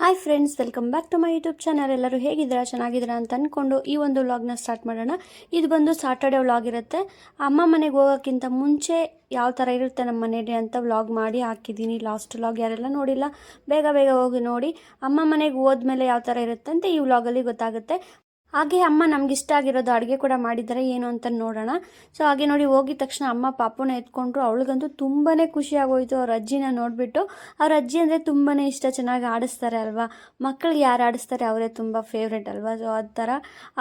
Hi friends welcome back to my YouTube channel ಎಲ್ಲರೂ ಹೇಗಿದ್ದೀರಾ? ಚೆನ್ನಾಗಿದ್ದೀರಾ ಅಂತ ಅಂದ್ಕೊಂಡು ಈ ಒಂದು ವ್ಲಾಗ್ನ ಸ್ಟಾರ್ಟ್ ಮಾಡೋಣ. ಇದು ಬಂದು ಸಾಟರ್ಡೆ ವ್ಲಾಗ್ ಇರುತ್ತೆ. ಅಮ್ಮ ಮನೆಗೆ ಹೋಗೋಕ್ಕಿಂತ ಮುಂಚೆ ಯಾವ ಥರ ಇರುತ್ತೆ ನಮ್ಮ ಮನೆಯಲ್ಲಿ ಅಂತ ವ್ಲಾಗ್ ಮಾಡಿ ಹಾಕಿದ್ದೀನಿ. ಲಾಸ್ಟ್ ವ್ಲಾಗ್ ಯಾರೆಲ್ಲ ನೋಡಿಲ್ಲ, ಬೇಗ ಬೇಗ ಹೋಗಿ ನೋಡಿ. ಅಮ್ಮ ಮನೆಗೆ ಹೋದ್ಮೇಲೆ ಯಾವ ಥರ ಇರುತ್ತೆ ಅಂತ ಈ ವ್ಲಾಗಲ್ಲಿ ಗೊತ್ತಾಗುತ್ತೆ. ಹಾಗೆ ಅಮ್ಮ ನಮ್ಗೆ ಇಷ್ಟ ಆಗಿರೋದು ಅಡುಗೆ ಕೂಡ ಮಾಡಿದ್ದಾರೆ ಏನು ಅಂತ ನೋಡೋಣ. ಸೊ ಹಾಗೆ ನೋಡಿ, ಹೋಗಿದ ತಕ್ಷಣ ಅಮ್ಮ ಪಾಪುನ ಎತ್ಕೊಂಡ್ರು. ಅವಳಿಗಂತೂ ತುಂಬಾ ಖುಷಿ ಆಗೋಯ್ತು ಅವ್ರ ಅಜ್ಜಿನ ನೋಡಿಬಿಟ್ಟು. ಅವ್ರ ಅಜ್ಜಿ ಅಂದರೆ ತುಂಬಾ ಇಷ್ಟ, ಚೆನ್ನಾಗಿ ಆಡಿಸ್ತಾರೆ ಅಲ್ವಾ? ಮಕ್ಕಳಿಗೆ ಯಾರು ಆಡಿಸ್ತಾರೆ ಅವರೇ ತುಂಬ ಫೇವ್ರೆಟ್ ಅಲ್ವಾ? ಸೊ ಆ ಥರ.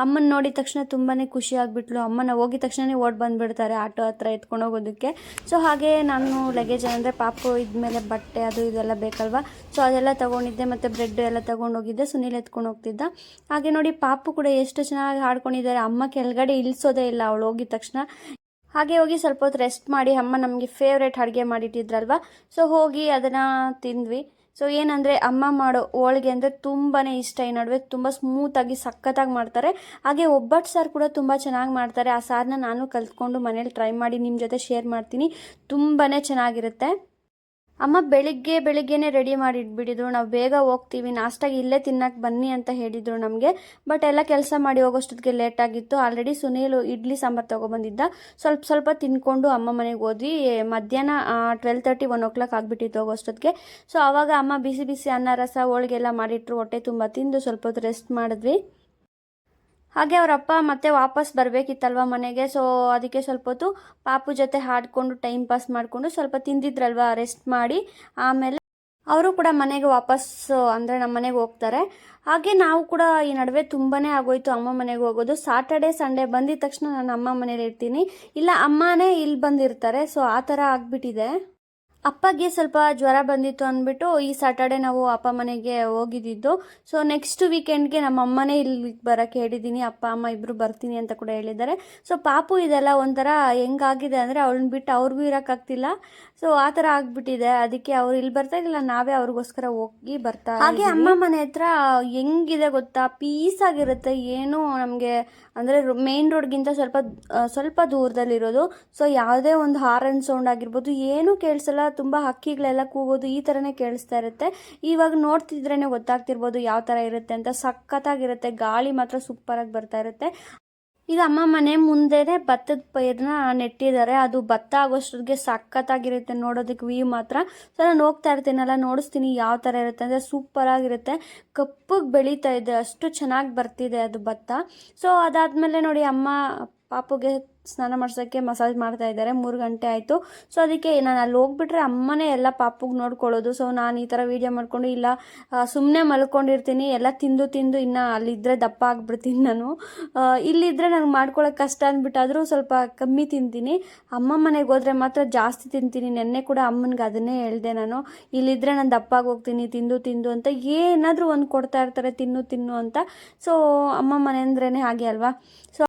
ಅಮ್ಮನ ನೋಡಿದ ತಕ್ಷಣ ತುಂಬಾ ಖುಷಿ ಆಗಿಬಿಟ್ಲು. ಅಮ್ಮನ ಹೋಗಿದ ತಕ್ಷಣನೇ ಓಡ್ ಬಂದುಬಿಡ್ತಾರೆ ಆಟೋ ಹತ್ರ ಎತ್ಕೊಂಡು ಹೋಗೋದಕ್ಕೆ. ಸೊ ಹಾಗೆ ನಾನು ಲಗೇಜ್ ಅಂದರೆ ಪಾಪು ಇದ್ಮೇಲೆ ಬಟ್ಟೆ ಅದು ಇದೆಲ್ಲ ಬೇಕಲ್ವಾ? ಸೊ ಅದೆಲ್ಲ ತೊಗೊಂಡಿದ್ದೆ, ಮತ್ತು ಬ್ರೆಡ್ ಎಲ್ಲ ತೊಗೊಂಡೋಗಿದ್ದೆ. ಸುನೀಲ್ ಎತ್ಕೊಂಡು ಹೋಗ್ತಿದ್ದ. ಹಾಗೆ ನೋಡಿ, ಪಾಪು ಕೂಡ ಎಷ್ಟು ಚೆನ್ನಾಗಿ ಹಾಡ್ಕೊಂಡಿದ್ದಾರೆ ಅಮ್ಮ ಕೆಳಗಡೆ ಇಳಿಸೋದೇ ಇಲ್ಲ, ಅವಳು ಹೋಗಿದ ತಕ್ಷಣ. ಹಾಗೆ ಹೋಗಿ ಸ್ವಲ್ಪ ಹೊತ್ತು ರೆಸ್ಟ್ ಮಾಡಿ, ಅಮ್ಮ ನಮಗೆ ಫೇವ್ರೇಟ್ ಅಡುಗೆ ಮಾಡಿಟ್ಟಿದ್ರಲ್ವ? ಸೊ ಹೋಗಿ ಅದನ್ನು ತಿಂದ್ವಿ. ಸೊ ಏನಂದರೆ ಅಮ್ಮ ಮಾಡೋ ಹೋಳಿಗೆ ಅಂದರೆ ತುಂಬಾ ಇಷ್ಟ. ಈ ನಡುವೆ ತುಂಬ ಸ್ಮೂತಾಗಿ ಸಖತ್ತಾಗಿ ಮಾಡ್ತಾರೆ. ಹಾಗೆ ಒಬ್ಬಟ್ಟು ಸಾರು ಕೂಡ ತುಂಬ ಚೆನ್ನಾಗಿ ಮಾಡ್ತಾರೆ. ಆ ಸಾರನ್ನ ನಾನು ಕಲ್ತ್ಕೊಂಡು ಮನೇಲಿ ಟ್ರೈ ಮಾಡಿ ನಿಮ್ಮ ಜೊತೆ ಶೇರ್ ಮಾಡ್ತೀನಿ. ತುಂಬಾ ಚೆನ್ನಾಗಿರುತ್ತೆ. ಅಮ್ಮ ಬೆಳಿಗ್ಗೆ ಬೆಳಿಗ್ಗೆನೆ ರೆಡಿ ಮಾಡಿ ನಾವು ಬೇಗ ಹೋಗ್ತೀವಿ. ನಾಷ್ಟಾಗಿ ಇಲ್ಲೇ ತಿನ್ನಕ್ಕೆ ಬನ್ನಿ ಅಂತ ಹೇಳಿದರು ನಮಗೆ. ಬಟ್ ಎಲ್ಲ ಕೆಲಸ ಮಾಡಿ ಹೋಗೋಷ್ಟೊತ್ತಿಗೆ ಲೇಟ್ ಆಗಿತ್ತು. ಆಲ್ರೆಡಿ ಸುನೀಲು ಇಡ್ಲಿ ಸಾಂಬಾರು ತೊಗೊಬಂದಿದ್ದ. ಸ್ವಲ್ಪ ಸ್ವಲ್ಪ ತಿನ್ಕೊಂಡು ಅಮ್ಮ ಮನೆಗೆ ಹೋದ್ವಿ. ಮಧ್ಯಾಹ್ನ twelve thirty one o'clock ಆಗಿಬಿಟ್ಟಿತ್ತು ಹೋಗೋಷ್ಟೊತ್ತಿಗೆ. ಸೊ ಆವಾಗ ಅಮ್ಮ ಬಿಸಿ ಬಿಸಿ ಅನ್ನ, ರಸ ಹೋಳಿಗೆಲ್ಲ ಮಾಡಿಟ್ರು. ಹೊಟ್ಟೆ ತುಂಬ ತಿಂದು ಸ್ವಲ್ಪ ಹೊತ್ತು ರೆಸ್ಟ್ ಮಾಡಿದ್ವಿ. ಹಾಗೆ ಅವರಪ್ಪ ಮತ್ತೆ ವಾಪಸ್ ಬರಬೇಕಿತ್ತಲ್ವ ಮನೆಗೆ ಸೊ ಅದಕ್ಕೆ ಸ್ವಲ್ಪ ಹೊತ್ತು ಪಾಪು ಜೊತೆ ಹಾಡ್ಕೊಂಡು ಟೈಮ್ ಪಾಸ್ ಮಾಡಿಕೊಂಡು ಸ್ವಲ್ಪ ತಿಂದಿದ್ರಲ್ವಾ ರೆಸ್ಟ್ ಮಾಡಿ ಆಮೇಲೆ ಅವರು ಕೂಡ ಮನೆಗೆ ವಾಪಸ್, ಅಂದರೆ ನಮ್ಮ ಮನೆಗೆ ಹೋಗ್ತಾರೆ. ಹಾಗೆ ನಾವು ಕೂಡ ಈ ನಡುವೆ ತುಂಬಾ ಆಗೋಯ್ತು ಅಮ್ಮ ಮನೆಗೆ ಹೋಗೋದು. ಸಾಟರ್ಡೆ ಸಂಡೇ ಬಂದಿದ ತಕ್ಷಣ ನಾನು ಅಮ್ಮ ಮನೇಲಿ ಇರ್ತೀನಿ. ಇಲ್ಲ, ಅಮ್ಮನೇ ಇಲ್ಲಿ ಬಂದಿರ್ತಾರೆ ಸೊ ಆ ಥರ ಆಗಿಬಿಟ್ಟಿದೆ. ಅಪ್ಪಗೆ ಸ್ವಲ್ಪ ಜ್ವರ ಬಂದಿತ್ತು ಅಂದ್ಬಿಟ್ಟು ಈ ಸಾಟರ್ಡೆ ನಾವು ಅಪ್ಪ ಮನೆಗೆ ಹೋಗಿದ್ದಿದ್ದು ಸೊ ನೆಕ್ಸ್ಟ್ ವೀಕೆಂಡ್ಗೆ ನಮ್ಮ ಅಮ್ಮನೇ ಇಲ್ಲಿ ಬರೋಕ್ಕೆ ಹೇಳಿದ್ದೀನಿ ಅಪ್ಪ ಅಮ್ಮ ಇಬ್ಬರು ಬರ್ತೀನಿ ಅಂತ ಕೂಡ ಹೇಳಿದ್ದಾರೆ. ಸೊ ಪಾಪು ಇದೆಲ್ಲ ಒಂಥರ ಹೆಂಗಾಗಿದೆ ಅಂದರೆ ಅವಳನ್ನ ಬಿಟ್ಟು ಅವ್ರಿಗೂ ಇರೋಕ್ಕಾಗ್ತಿಲ್ಲ. ಸೊ ಆ ಥರ ಆಗಿಬಿಟ್ಟಿದೆ. ಅದಕ್ಕೆ ಅವ್ರು ಇಲ್ಲಿ ಬರ್ತಾ ಇಲ್ಲ ನಾವೇ ಅವ್ರಿಗೋಸ್ಕರ ಹೋಗಿ ಬರ್ತಾ ಹಾಗೆ ಅಮ್ಮ ಮನೆ ಹತ್ರ ಹೆಂಗಿದೆ ಗೊತ್ತಾ? ಪೀಸ್ ಆಗಿರುತ್ತೆ. ಏನು ನಮಗೆ ಅಂದರೆ ಮೇನ್ ರೋಡ್ಗಿಂತ ಸ್ವಲ್ಪ ಸ್ವಲ್ಪ ದೂರದಲ್ಲಿರೋದು. ಸೊ ಯಾವುದೇ ಒಂದು ಹಾರನ್ ಸೌಂಡ್ ಆಗಿರ್ಬೋದು ಏನೂ ಕೇಳಿಸಲ್ಲ. ತುಂಬ ಹಕ್ಕಿಗಳೆಲ್ಲ ಕೂಗೋದು ಈ ಥರನೇ ಕೇಳಿಸ್ತಾ ಇರುತ್ತೆ. ಇವಾಗ ನೋಡ್ತಿದ್ರೇ ಗೊತ್ತಾಗ್ತಿರ್ಬೋದು ಯಾವ ಥರ ಇರುತ್ತೆ ಅಂತ. ಸಖತ್ತಾಗಿರುತ್ತೆ. ಗಾಳಿ ಮಾತ್ರ ಸೂಪರಾಗಿ ಬರ್ತಾ ಇರುತ್ತೆ. ಈಗ ಅಮ್ಮ ಮನೆ ಮುಂದೆನೆ ಭತ್ತದ ಪೈರನ್ನ ನೆಟ್ಟಿದ್ದಾರೆ. ಅದು ಭತ್ತ ಆಗೋಷ್ಟೊತ್ತಿಗೆ ಸಖತ್ತಾಗಿರುತ್ತೆ. ನೋಡೋದಕ್ಕೆ ವ್ಯೂ ಮಾತ್ರ. ಸೊ ನಾನು ಹೋಗ್ತಾ ಇರ್ತೀನಲ್ಲ, ನೋಡಿಸ್ತೀನಿ ಯಾವ ಥರ ಇರುತ್ತೆ ಅಂದರೆ ಸೂಪರಾಗಿರುತ್ತೆ ಕಪ್ಪಗೆ ಬೆಳೀತಾ ಇದೆ. ಅಷ್ಟು ಚೆನ್ನಾಗಿ ಬರ್ತಿದೆ ಅದು ಭತ್ತ. ಸೊ ಅದಾದಮೇಲೆ ನೋಡಿ ಅಮ್ಮ ಪಾಪುಗೆ ಸ್ನಾನ ಮಾಡ್ಸೋಕ್ಕೆ ಮಸಾಜ್ ಮಾಡ್ತಾ ಇದ್ದಾರೆ, ಮೂರು ಗಂಟೆ ಆಯಿತು. ಸೊ ಅದಕ್ಕೆ ನಾನು ಅಲ್ಲಿ ಹೋಗ್ಬಿಟ್ರೆ ಅಮ್ಮನೇ ಎಲ್ಲ ಪಾಪುಗೆ ನೋಡ್ಕೊಳ್ಳೋದು. ಸೊ ನಾನು ಈ ಥರ ವೀಡಿಯೋ ಮಾಡಿಕೊಂಡು ಇಲ್ಲ ಸುಮ್ಮನೆ ಮಲ್ಕೊಂಡಿರ್ತೀನಿ, ಎಲ್ಲ ತಿಂದು ತಿಂದು ಇನ್ನು ಅಲ್ಲಿದ್ದರೆ ದಪ್ಪ ಆಗಿಬಿಡ್ತೀನಿ ನಾನು. ಇಲ್ಲಿದ್ದರೆ ನಂಗೆ ಮಾಡ್ಕೊಳ್ಳೋಕೆ ಕಷ್ಟ ಅಂದ್ಬಿಟ್ಟಾದರೂ ಸ್ವಲ್ಪ ಕಮ್ಮಿ ತಿಂತೀನಿ. ಅಮ್ಮ ಮನೆಗೆ ಹೋದರೆ ಮಾತ್ರ ಜಾಸ್ತಿ ತಿಂತೀನಿ. ನೆನ್ನೆ ಕೂಡ ಅಮ್ಮನಿಗೆ ಅದನ್ನೇ ಹೇಳಿದೆ ನಾನು. ಇಲ್ಲಿದ್ದರೆ ನಾನು ದಪ್ಪಾಗಿ ಹೋಗ್ತೀನಿ ತಿಂದು ತಿಂದು ಅಂತ. ಏನಾದರೂ ಒಂದು ಕೊಡ್ತಾ ಇರ್ತಾರೆ, ತಿನ್ನು ತಿನ್ನು ಅಂತ. ಸೊ ಅಮ್ಮ ಮನೆ ಅಂದ್ರೇ ಹಾಗೆ ಅಲ್ವಾ? ಸೊ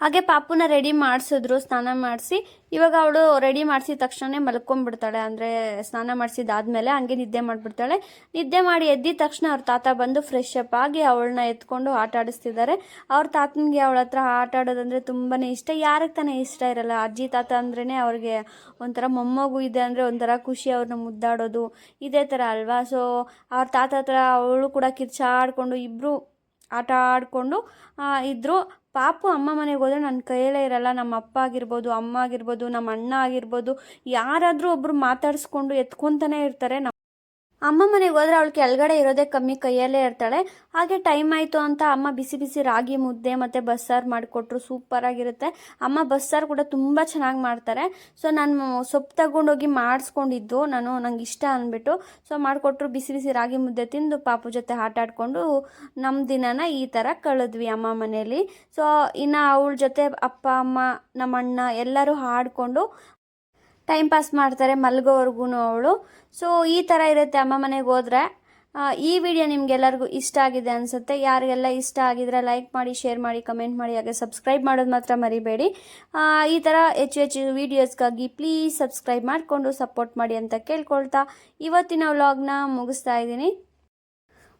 ಹಾಗೆ ಪಾಪುನ ರೆಡಿ ಮಾಡಿಸಿದ್ರು, ಸ್ನಾನ ಮಾಡಿಸಿ. ಇವಾಗ ಅವಳು ರೆಡಿ ಮಾಡಿಸಿದ ತಕ್ಷಣ ಮಲ್ಕೊಂಡ್ಬಿಡ್ತಾಳೆ. ಅಂದರೆ ಸ್ನಾನ ಮಾಡಿಸಿದಾದ್ಮೇಲೆ ಹಂಗೆ ನಿದ್ದೆ ಮಾಡಿಬಿಡ್ತಾಳೆ. ನಿದ್ದೆ ಮಾಡಿ ಎದ್ದಿದ ತಕ್ಷಣ ಅವ್ರ ತಾತ ಬಂದು ಫ್ರೆಶ್ ಅಪ್ ಆಗಿ ಅವಳನ್ನ ಎತ್ಕೊಂಡು ಆಟ ಆಡಿಸ್ತಿದ್ದಾರೆ. ಅವ್ರ ತಾತನಿಗೆ ಅವಳ ಹತ್ರ ಆಟ ಆಡೋದಂದರೆ ತುಂಬಾ ಇಷ್ಟ. ಯಾರಿಗೆ ತಾನೇ ಇಷ್ಟ ಇರಲ್ಲ. ಅಜ್ಜಿ ತಾತ ಅಂದ್ರೇ ಅವ್ರಿಗೆ ಒಂಥರ ಮೊಮ್ಮಗು ಇದೆ ಅಂದರೆ ಒಂಥರ ಖುಷಿ ಅವ್ರನ್ನ ಮುದ್ದಾಡೋದು. ಇದೇ ಥರ ಅಲ್ವಾ? ಸೊ ಅವ್ರ ತಾತ ಹತ್ರ ಅವಳು ಕೂಡ ಕಿರ್ಚಾಡ್ಕೊಂಡು ಇಬ್ಬರು ಆಟ ಆಡಿಕೊಂಡು ಇದ್ದರು ಪಾಪು ಅಮ್ಮ ಮನೆಗೆ ಹೋದರೆ ನನ್ನ ಕೈಯಲ್ಲೇ ಇರಲ್ಲ. ನಮ್ಮ ಅಪ್ಪ ಆಗಿರ್ಬೋದು, ಅಮ್ಮ ಆಗಿರ್ಬೋದು ನಮ್ಮ ಅಣ್ಣ ಆಗಿರ್ಬೋದು, ಯಾರಾದರೂ ಒಬ್ಬರು ಮಾತಾಡಿಸ್ಕೊಂಡು ಎತ್ಕೊತಾನೆ ಇರ್ತಾರೆ. ನಮ್ಮ ಅಮ್ಮ ಮನೆಗೆ ಹೋದ್ರೆ ಅವಳು ಕೆಳಗಡೆ ಇರೋದೇ ಕಮ್ಮಿ, ಕೈಯಲ್ಲೇ ಇರ್ತಾಳೆ. ಹಾಗೆ ಟೈಮ್ ಆಯಿತು ಅಂತ ಅಮ್ಮ ಬಿಸಿ ಬಿಸಿ ರಾಗಿ ಮುದ್ದೆ ಮತ್ತು ಬಸ್ಸಾರು ಮಾಡಿಕೊಟ್ರು ಸೂಪರಾಗಿರುತ್ತೆ ಅಮ್ಮ ಬಸ್ಸಾರು ಕೂಡ ತುಂಬ ಚೆನ್ನಾಗಿ ಮಾಡ್ತಾರೆ. ಸೊ ನಾನು ಸೊಪ್ಪು ತಗೊಂಡೋಗಿ ಮಾಡಿಸ್ಕೊಂಡಿದ್ದು, ನಾನು ನಂಗೆ ಇಷ್ಟ ಅಂದ್ಬಿಟ್ಟು ಸೊ ಮಾಡಿಕೊಟ್ರು ಬಿಸಿ ಬಿಸಿ ರಾಗಿ ಮುದ್ದೆ ತಿಂದು, ಪಾಪು ಜೊತೆ ಆಟ ಆಡಿಕೊಂಡು ನಮ್ಮ ದಿನನ ಈ ಥರ ಕಳೆದ್ವಿ ಅಮ್ಮ ಮನೆಯಲ್ಲಿ ಸೊ ಇನ್ನು ಅವಳ ಜೊತೆ ಅಪ್ಪ, ಅಮ್ಮ ನಮ್ಮ ಅಣ್ಣ ಎಲ್ಲರೂ ಹಾಡಿಕೊಂಡು ಟೈಮ್ ಪಾಸ್ ಮಾಡ್ತಾರೆ ಮಲ್ಗೋವರೆಗೂ ಅವಳು. ಸೊ ಈ ಥರ ಇರುತ್ತೆ ಅಮ್ಮ ಮನೆಗೆ ಹೋದರೆ. ಈ ವಿಡಿಯೋ ನಿಮ್ಗೆಲ್ಲರಿಗೂ ಇಷ್ಟ ಆಗಿದೆ ಅನಿಸುತ್ತೆ. ಯಾರಿಗೆಲ್ಲ ಇಷ್ಟ ಆಗಿದ್ರೆ ಲೈಕ್ ಮಾಡಿ ಶೇರ್ ಮಾಡಿ ಕಮೆಂಟ್ ಮಾಡಿ, ಹಾಗೆ ಸಬ್ಸ್ಕ್ರೈಬ್ ಮಾಡೋದು ಮಾತ್ರ ಮರಿಬೇಡಿ. ಈ ಥರ ಹೆಚ್ಚು ಹೆಚ್ಚು ವೀಡಿಯೋಸ್ಗಾಗಿ ಪ್ಲೀಸ್ ಸಬ್ಸ್ಕ್ರೈಬ್ ಮಾಡಿಕೊಂಡು ಸಪೋರ್ಟ್ ಮಾಡಿ ಅಂತ ಕೇಳ್ಕೊಳ್ತಾ ಇವತ್ತಿನ ವ್ಲಾಗ್ನ ಮುಗಿಸ್ತಾ ಇದ್ದೀನಿ.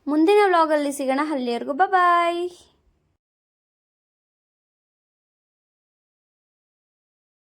ಮುಂದಿನ ವ್ಲಾಗಲ್ಲಿ ಸಿಗೋಣ. ಅಲ್ಲಿವರೆಗೂ ಬಾಯ್